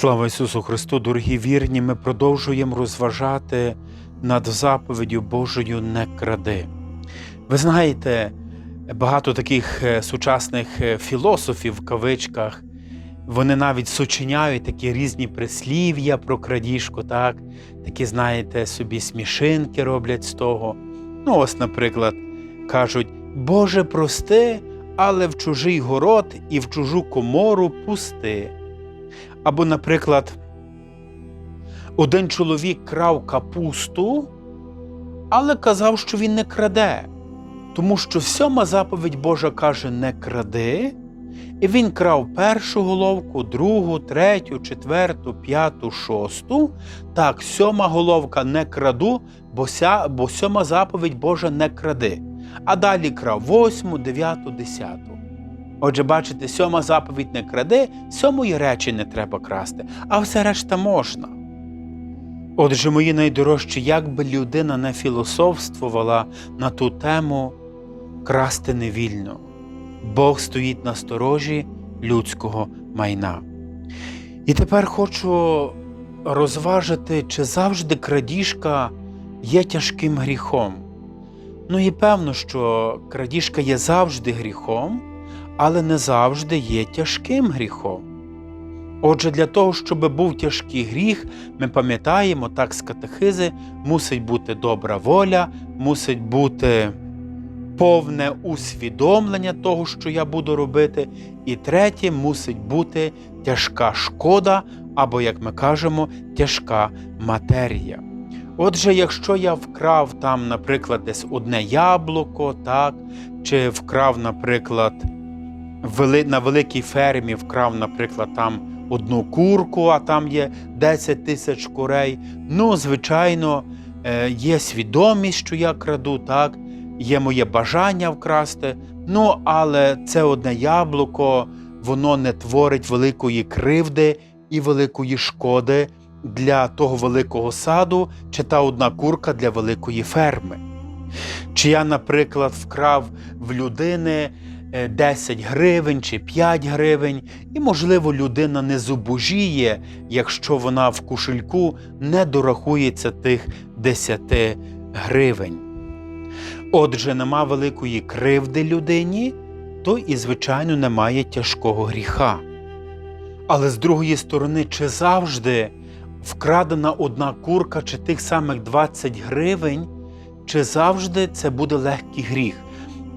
Слава Ісусу Христу, дорогі вірні! Ми продовжуємо розважати над заповіддю Божою не кради. Ви знаєте, багато таких е, сучасних е, філософів в кавичках, вони навіть сочиняють такі різні прислів'я про крадіжку, так? такі, знаєте, собі смішинки роблять з того. Ну, ось, наприклад, кажуть: Боже, прости, але в чужий город і в чужу комору пусти. Або, наприклад, один чоловік крав капусту, але казав, що він не краде, тому що сьома заповідь Божа каже: не кради, і він крав першу головку, другу, третю, четверту, п'яту, шосту. Так, сьома головка не краду, бо, ся, бо сьома заповідь Божа не кради. А далі крав восьму, дев'яту, десяту. Отже, бачите, сьома заповідь не кради, сьомої речі не треба красти, а все решта можна. Отже, мої найдорожчі, як би людина не філософствувала на ту тему красти не вільно. Бог стоїть на сторожі людського майна. І тепер хочу розважити, чи завжди крадіжка є тяжким гріхом. Ну і певно, що крадіжка є завжди гріхом але не завжди є тяжким гріхом. Отже, для того, щоб був тяжкий гріх, ми пам'ятаємо, так з катехизи, мусить бути добра воля, мусить бути повне усвідомлення того, що я буду робити. І третє, мусить бути тяжка шкода, або, як ми кажемо, тяжка матерія. Отже, якщо я вкрав там, наприклад, десь одне яблуко, так, чи вкрав, наприклад, на великій фермі вкрав, наприклад, там одну курку, а там є 10 тисяч курей. Ну, звичайно, е, є свідомість, що я краду, так, є моє бажання вкрасти. Ну, але це одне яблуко, воно не творить великої кривди і великої шкоди для того великого саду, чи та одна курка для великої ферми. Чи я, наприклад, вкрав в людини 10 гривень чи 5 гривень, і, можливо, людина не зубожіє, якщо вона в кошельку не дорахується тих 10 гривень. Отже, нема великої кривди людині, то і, звичайно, немає тяжкого гріха. Але з другої сторони, чи завжди вкрадена одна курка чи тих самих 20 гривень, чи завжди це буде легкий гріх?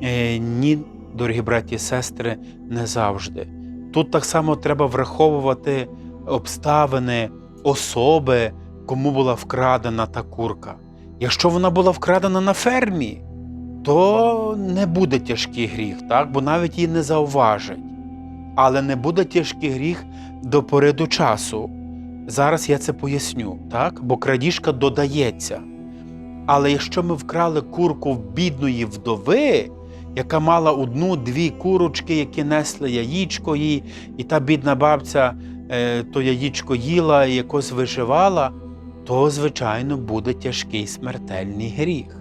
Е, ні, дорогі браті і сестри, не завжди. Тут так само треба враховувати обставини, особи, кому була вкрадена та курка. Якщо вона була вкрадена на фермі, то не буде тяжкий гріх, так? бо навіть її не зауважать. Але не буде тяжкий гріх до пори до часу. Зараз я це поясню, так? бо крадіжка додається. Але якщо ми вкрали курку в бідної вдови, яка мала одну-дві курочки, які несли яєчко їй, і та бідна бабця е, то яєчко їла і якось виживала, то, звичайно, буде тяжкий смертельний гріх.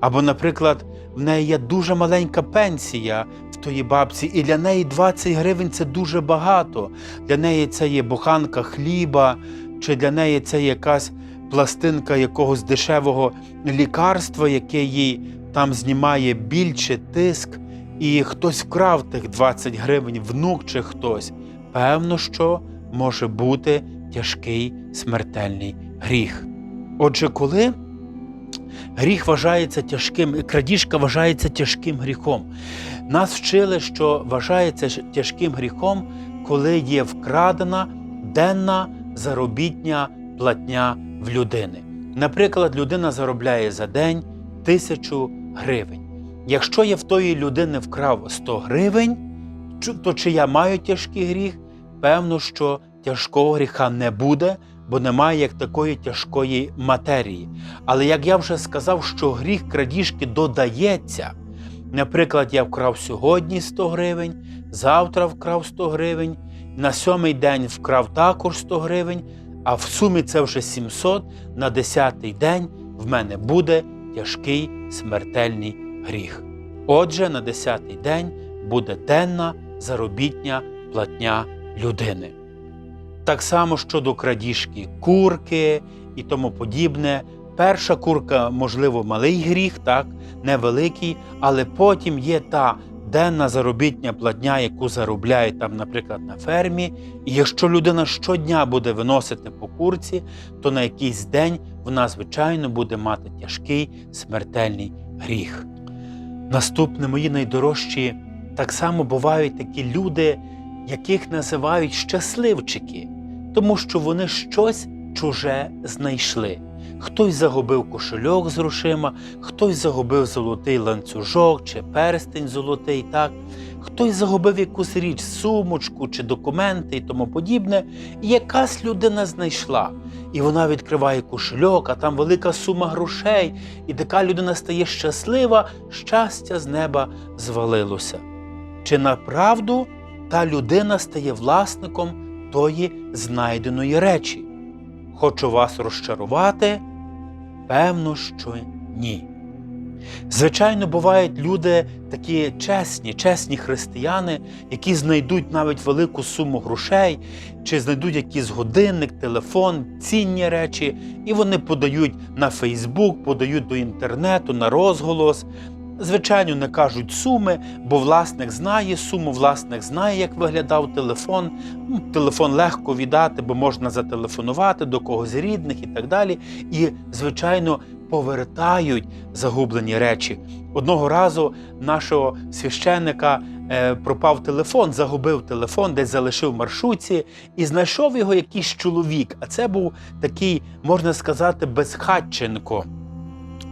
Або, наприклад, в неї є дуже маленька пенсія в тої бабці, і для неї 20 гривень це дуже багато. Для неї це є буханка хліба, чи для неї це якась пластинка якогось дешевого лікарства, яке їй там знімає біль чи тиск, і хтось вкрав тих 20 гривень, внук чи хтось. Певно, що може бути тяжкий смертельний гріх. Отже, коли гріх вважається тяжким, крадіжка вважається тяжким гріхом, нас вчили, що вважається тяжким гріхом, коли є вкрадена денна заробітня платня в людини. Наприклад, людина заробляє за день тисячу гривень. Якщо я в тої людини вкрав 100 гривень, то чи я маю тяжкий гріх? Певно, що тяжкого гріха не буде, бо немає як такої тяжкої матерії. Але як я вже сказав, що гріх крадіжки додається. Наприклад, я вкрав сьогодні 100 гривень, завтра вкрав 100 гривень, на сьомий день вкрав також 100 гривень, а в сумі це вже 700, на десятий день в мене буде тяжкий смертельний гріх. Отже, на десятий день буде денна заробітня платня людини. Так само щодо крадіжки курки і тому подібне. Перша курка, можливо, малий гріх, так, невеликий, але потім є та денна заробітня платня, яку заробляють там, наприклад, на фермі. І якщо людина щодня буде виносити по курці, то на якийсь день вона, звичайно, буде мати тяжкий смертельний гріх. Наступне мої найдорожчі, так само бувають такі люди, яких називають щасливчики, тому що вони щось чуже знайшли. Хтось загубив кошельок з грошима, хтось загубив золотий ланцюжок чи перстень золотий, так? хтось загубив якусь річ, сумочку чи документи і тому подібне. І якась людина знайшла. І вона відкриває кошельок, а там велика сума грошей, і така людина стає щаслива, щастя з неба звалилося. Чи направду та людина стає власником тої знайденої речі? Хочу вас розчарувати? Певно, що ні. Звичайно, бувають люди такі чесні, чесні християни, які знайдуть навіть велику суму грошей, чи знайдуть якийсь годинник, телефон, цінні речі, і вони подають на Фейсбук, подають до інтернету, на розголос. Звичайно, не кажуть суми, бо власник знає суму, власник знає, як виглядав телефон. Ну, Телефон легко віддати, бо можна зателефонувати до когось рідних і так далі. І, звичайно, повертають загублені речі. Одного разу нашого священника е, пропав телефон, загубив телефон, десь залишив в маршрутці, і знайшов його якийсь чоловік. А це був такий, можна сказати, безхатченко.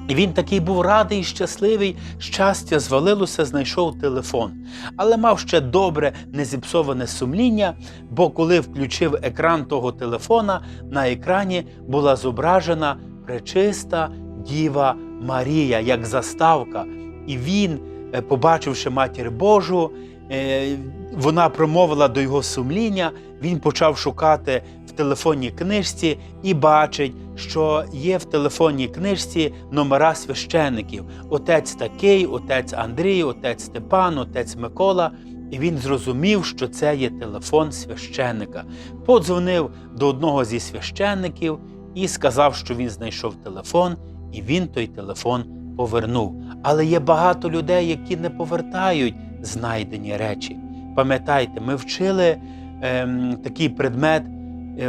І він такий був радий і щасливий, щастя звалилося, знайшов телефон. Але мав ще добре незіпсоване сумління, бо коли включив екран того телефона, на екрані була зображена пречиста Діва Марія, як заставка. І він, е, побачивши матір Божу, е, вона промовила до його сумління, він почав шукати телефонній книжці і бачить, що є в телефонній книжці номера священиків: отець такий, отець Андрій, отець Степан, отець Микола. І він зрозумів, що це є телефон священника. Подзвонив до одного зі священників і сказав, що він знайшов телефон, і він той телефон повернув. Але є багато людей, які не повертають знайдені речі. Пам'ятайте, ми вчили ем, такий предмет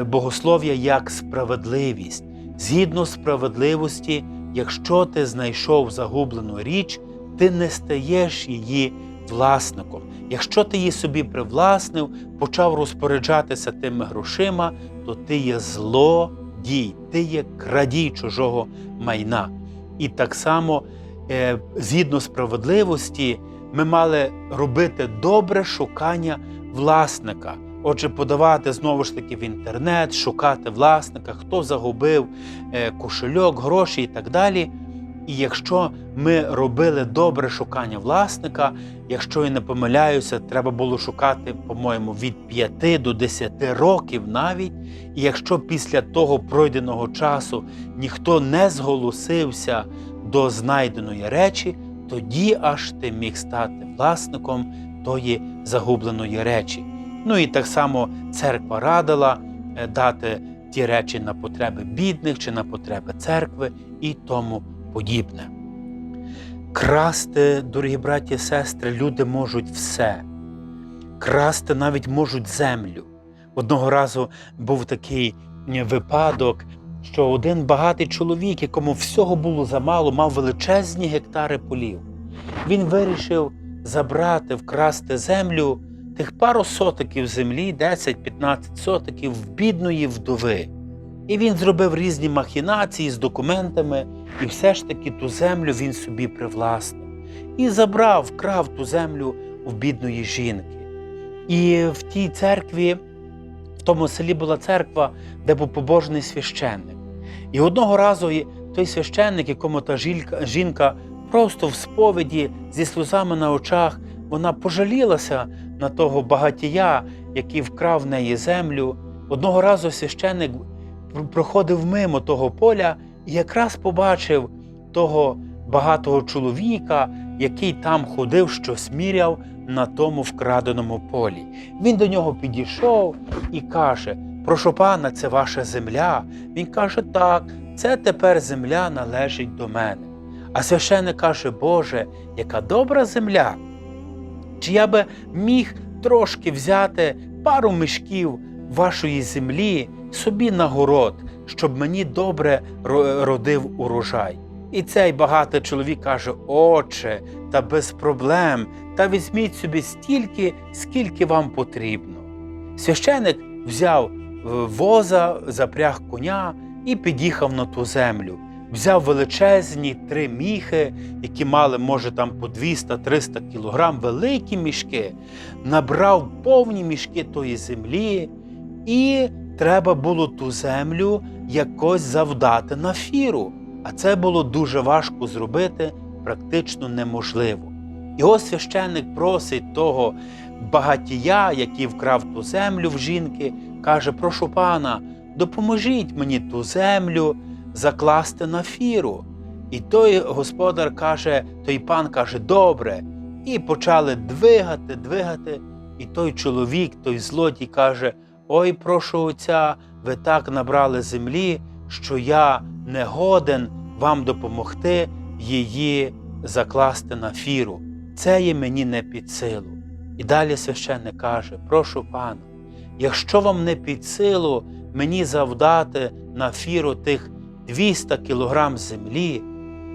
богослов'я як справедливість. Згідно справедливості, якщо ти знайшов загублену річ, ти не стаєш її власником. Якщо ти її собі привласнив, почав розпоряджатися тими грошима, то ти є злодій, ти є крадій чужого майна. І так само, е, згідно справедливості, ми мали робити добре шукання власника. Отже, подавати знову ж таки в інтернет, шукати власника, хто загубив е, кошельок, гроші і так далі. І якщо ми робили добре шукання власника, якщо я не помиляюся, треба було шукати, по-моєму, від 5 до 10 років навіть. І якщо після того пройденого часу ніхто не зголосився до знайденої речі, тоді аж ти міг стати власником тої загубленої речі. Ну і так само церква радила е, дати ті речі на потреби бідних чи на потреби церкви і тому подібне. Красти, дорогі браті і сестри, люди можуть все. Красти навіть можуть землю. Одного разу був такий випадок, що один багатий чоловік, якому всього було замало, мав величезні гектари полів. Він вирішив забрати, вкрасти землю тих пару сотиків землі, 10-15 сотиків в бідної вдови. І він зробив різні махінації з документами, і все ж таки ту землю він собі привласнив. І забрав, вкрав ту землю в бідної жінки. І в тій церкві, в тому селі була церква, де був побожний священник. І одного разу той священник, якому та жінка, просто в сповіді зі сльозами на очах, вона пожалілася на того багатія, який вкрав в неї землю. Одного разу священник проходив мимо того поля і якраз побачив того багатого чоловіка, який там ходив, щось міряв на тому вкраденому полі. Він до нього підійшов і каже: прошу пана, це ваша земля. Він каже, так, це тепер земля належить до мене. А священник каже, Боже, яка добра земля. Чи я би міг трошки взяти пару мішків вашої землі собі на город, щоб мені добре родив урожай? І цей багатий чоловік каже: Отче, та без проблем, та візьміть собі стільки, скільки вам потрібно. Священик взяв е, воза, запряг коня і під'їхав на ту землю. Взяв величезні три міхи, які мали, може, там по 200-300 кілограм, великі мішки, набрав повні мішки тої землі, і треба було ту землю якось завдати на фіру. А це було дуже важко зробити, практично неможливо. Його священник просить того багатія, який вкрав ту землю в жінки, каже: Прошу пана, допоможіть мені ту землю закласти на фіру. І той господар каже, той пан каже, добре. І почали двигати, двигати. І той чоловік, той злодій каже: Ой, прошу отця, ви так набрали землі, що я не годен вам допомогти її закласти на фіру. Це є мені не під силу. І далі священник каже: Прошу пана, якщо вам не під силу мені завдати на фіру тих 200 кілограм землі,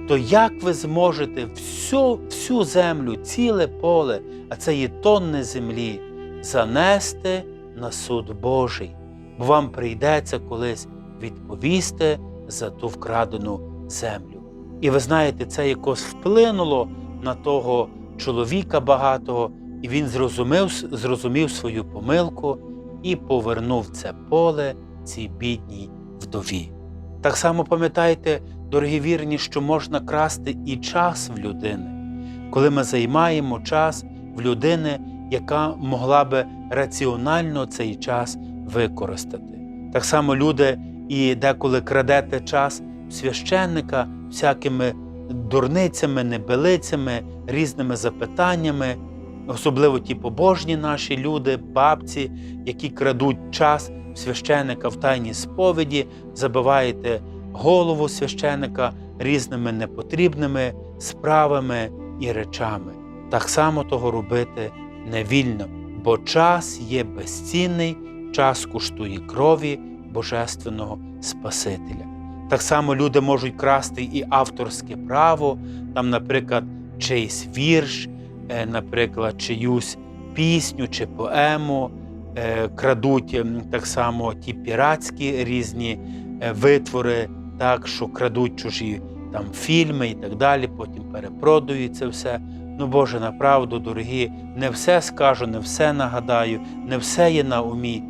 то як ви зможете всю, всю землю, ціле поле, а це є тонни землі, занести на суд Божий, бо вам прийдеться колись відповісти за ту вкрадену землю. І ви знаєте, це якось вплинуло на того чоловіка багатого, і він зрозумів, зрозумів свою помилку і повернув це поле цій бідній вдові. Так само пам'ятайте, дорогі вірні, що можна красти і час в людини, коли ми займаємо час в людини, яка могла би раціонально цей час використати. Так само люди і деколи крадете час священника всякими дурницями, небелицями, різними запитаннями, особливо ті побожні наші люди, бабці, які крадуть час священика в тайній сповіді, забиваєте голову священика різними непотрібними справами і речами. Так само того робити не вільно, бо час є безцінний, час коштує крові Божественного Спасителя. Так само люди можуть красти і авторське право, там, наприклад, чийсь вірш, е, наприклад, чиюсь пісню чи поему, крадуть ем, так само ті піратські різні е, витвори, так, що крадуть чужі там фільми і так далі, потім перепродають це все. Ну, Боже, направду, дорогі, не все скажу, не все нагадаю, не все є на умі.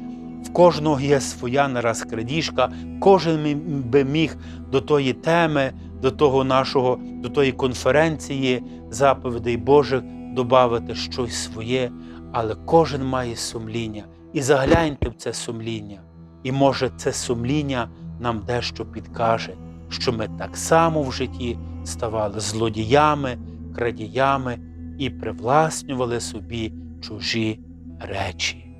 В кожного є своя нараз крадіжка, кожен би міг до тої теми, до того нашого, до тої конференції заповідей Божих додати щось своє, але кожен має сумління. І загляньте в це сумління. І може це сумління нам дещо підкаже, що ми так само в житті ставали злодіями, крадіями і привласнювали собі чужі речі.